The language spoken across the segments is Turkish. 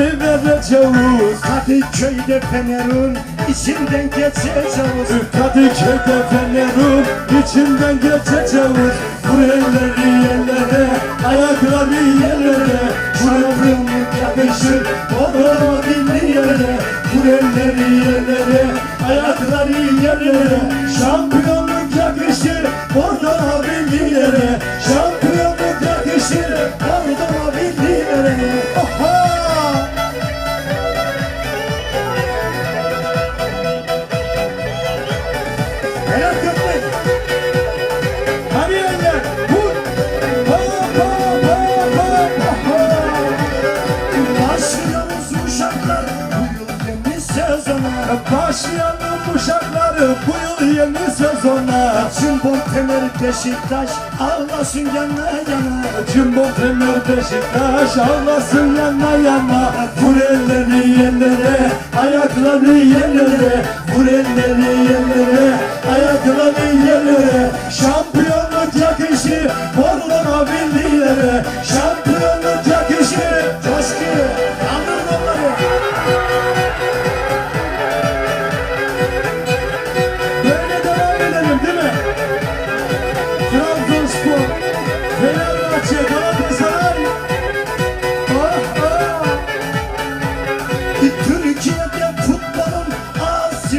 geçeceğiz Kadıköy'de Fener'in içinden geçeceğiz Kadıköy'de Fener'in içinden geçeceğiz Bu elleri yerlere, ayakları yerlere. Şampiyonluk yakışır Odama binli yere Bu elleri yerlere, ayakları yerlere Başlayalım uşakları bu yıl yeni sezona. Cimbom Fener Beşiktaş Ağlasın yana yana. Cimbo Fener Beşiktaş ağlasın yana yana. Vur elleri yerlere, ayakları yerlere Vur elleri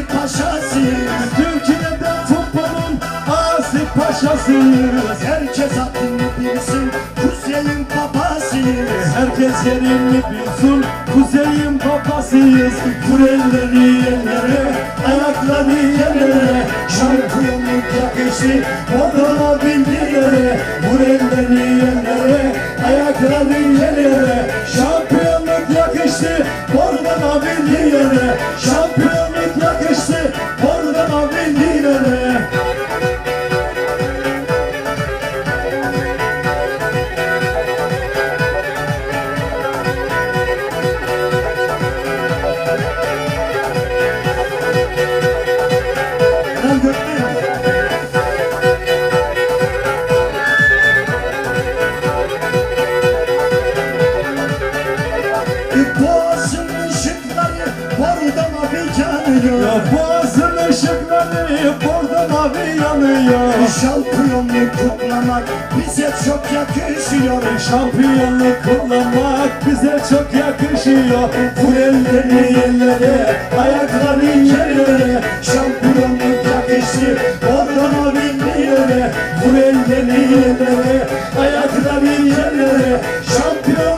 Asi paşasıyız Türkiye'de futbolun asi paşasıyız Herkes adını bilsin Kuzey'in babasıyız Herkes yerini bilsin Kuzeyin papasıyız Vur elleri yerlere Ayakları yerlere Şampiyonluk yakışır Odana bindirlere Vur elleri yerlere Ayakları yerlere Bir boğazın ışıkları bordo mavi yanıyor. Ya boğazın ışıkları bordo mavi yanıyor. Şampiyonluk kutlamak bize çok yakışıyor. Şampiyonluk kutlamak bize çok yakışıyor. Vur elleri yerlere, ayakları yerlere Şampiyonluk yakışır bordo mavi yerlere Vur elleri yerlere, ayakları yerlere Şampiyon